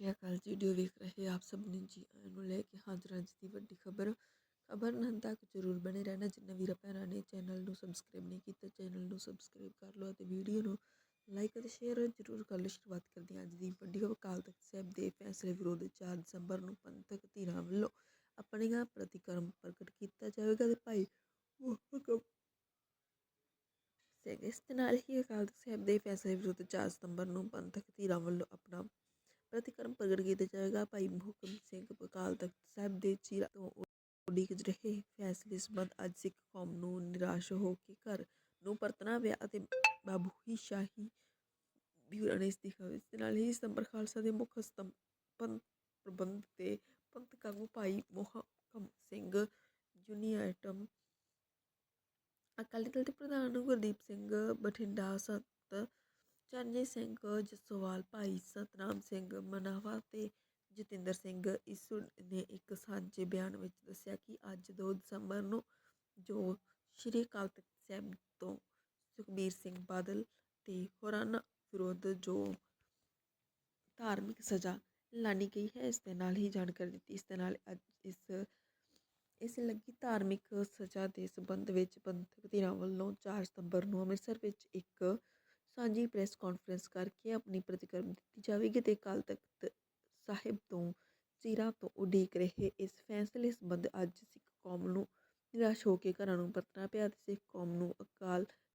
ਸ਼੍ਰੀ ਅਕਾਲ ਜੀ ਵੀਡੀਓ ਵੇਖ ਰਹੇ ਆਪ ਸਭ ਨੇ ਜੀ ਨੂੰ ਲੈ ਕੇ ਹਾਜ਼ਰ ਅੱਜ ਦੀ ਵੱਡੀ ਖਬਰ ਖਬਰ ਨਾਲ ਤੱਕ ਜ਼ਰੂਰ ਬਣੇ ਰਹਿਣਾ। ਜਿੰਨਾ ਵੀਰਾਂ ਭੈਣਾਂ ਨੇ ਚੈਨਲ ਨੂੰ ਸਬਸਕ੍ਰਾਈਬ ਨਹੀਂ ਕੀਤਾ ਚੈਨਲ ਨੂੰ ਸਬਸਕ੍ਰਾਈਬ ਕਰ ਲਓ ਅਤੇ ਵੀਡੀਓ ਨੂੰ ਲਾਈਕ ਅਤੇ ਸ਼ੇਅਰ ਜ਼ਰੂਰ ਕਰ ਲਓ। ਸ਼ੁਰੂਆਤ ਕਰਦੇ ਹਾਂ ਅੱਜ ਦੀ ਵੱਡੀ ਖਬਰ। ਅਕਾਲ ਤਖਤ ਸਾਹਿਬ ਦੇ ਫੈਸਲੇ ਵਿਰੋਧ 4 ਦਸੰਬਰ ਨੂੰ ਪੰਥਕ ਧਿਰਾਂ ਵੱਲੋਂ ਆਪਣੀਆਂ ਪ੍ਰਤੀਕਰਮ ਪ੍ਰਗਟ ਕੀਤਾ ਜਾਵੇਗਾ ਤੇ ਭਾਈ ਸਿੰਘ ਇਸ ਦੇ ਨਾਲ ਹੀ ਅਕਾਲ ਤਖਤ ਸਾਹਿਬ ਦੇ ਫੈਸਲੇ ਵਿਰੁੱਧ 4 ਸਤੰਬਰ ਨੂੰ ਪੰਥਕ ਧਿਰਾਂ ਵੱਲੋਂ ਆਪਣਾ ਪ੍ਰਤੀਕਰਮ ਪ੍ਰਗਟ ਕੀਤਾ ਜਾਵੇਗਾ ਭਾਈ ਮੁਹਕਮ ਸਿੰਘ ਅਕਾਲ ਤਖਤ ਸਾਹਿਬ ਦੇ ਚੀਰਾ ਤੋਂ ਉਡੀਕ ਰਹੇ ਫੈਸਲੇ ਸੰਬੰਧ ਅੱਜ ਸਿੱਖ ਕੌਮ ਨੂੰ ਨਿਰਾਸ਼ ਹੋ ਕੇ ਘਰ ਨੂੰ ਪਰਤਣਾ ਪਿਆ ਅਤੇ ਬਾਬੂ ਸ਼ਾਹੀ ਬਿਊਰੋ ਨੇ ਇਸ ਦੇ ਨਾਲ ਹੀ ਸਤੰਬਰ ਖਾਲਸਾ ਦੇ ਮੁੱਖ ਸਤੰਭ ਪ੍ਰਬੰਧ ਤੇ ਪੰਥ ਆਗੂ ਭਾਈ ਮੁਹਕਮ ਸਿੰਘ ਯੂਨੀਅਟਮ ਅਕਾਲੀ ਦਲ ਦੇ ਪ੍ਰਧਾਨ ਗੁਰਦੀਪ ਸਿੰਘ ਬਠਿੰਡਾ ਸਤ ਚਰਨਜੀਤ ਸਿੰਘ, ਜਸੋਵਾਲ ਭਾਈ ਸਤਨਾਮ ਸਿੰਘ ਮਨਾਵਾ ਤੇ ਜਤਿੰਦਰ ਸਿੰਘ ਇਸ ਨੇ ਇੱਕ ਸਾਂਝੇ ਬਿਆਨ ਵਿੱਚ ਦੱਸਿਆ ਕਿ ਅੱਜ 2 ਦਸੰਬਰ ਨੂੰ ਜੋ ਸ਼੍ਰੀ ਅਕਾਲ ਤਖਤ ਸਾਹਿਬ ਤੋਂ ਸੁਖਬੀਰ ਸਿੰਘ ਬਾਦਲ ਤੇ ਹੋਰਾਂ ਵਿਰੁੱਧ ਜੋ ਧਾਰਮਿਕ ਸਜ਼ਾ ਲਾਣੀ ਗਈ ਹੈ, ਇਸ ਦੇ ਨਾਲ ਹੀ ਜਾਣਕਾਰੀ ਦਿੱਤੀ। ਇਸ ਦੇ ਨਾਲ ਅੱਜ ਇਸ ਇਸ ਲੱਗੀ ਧਾਰਮਿਕ ਸਜ਼ਾ ਦੇ ਸਬੰਧ ਵਿੱਚ ਪੰਥਕ ਧਿਰਾਂ ਵੱਲੋਂ 4 ਸਤੰਬਰ ਨੂੰ ਅੰਮ੍ਰਿਤਸਰ ਵਿੱਚ ਇੱਕ ਸਾਂਝੀ ਪ੍ਰੈਸ ਕਾਨਫਰੰਸ ਕਰਕੇ ਆਪਣੀ ਪ੍ਰਤੀਕਰਮ ਦਿੱਤੀ ਜਾਵੇਗੀ ਤੇ ਅਕਾਲ ਤਖਤ ਸਾਹਿਬ ਤੋਂ ਸਿਰਾਂ ਤੋਂ ਉਡੀਕ ਰਹੇ। ਇਸ ਫੈਸਲੇ ਸੰਬੰਧ ਅੱਜ ਸਿੱਖ ਕੌਮ ਨੂੰ ਨਿਰਾਸ਼ ਹੋ ਕੇ ਘਰਾਂ ਨੂੰ ਪਰਤਣਾ ਪਿਆ ਤੇ ਸਿੱਖ ਕੌਮ ਨੂੰ ਅਕਾਲ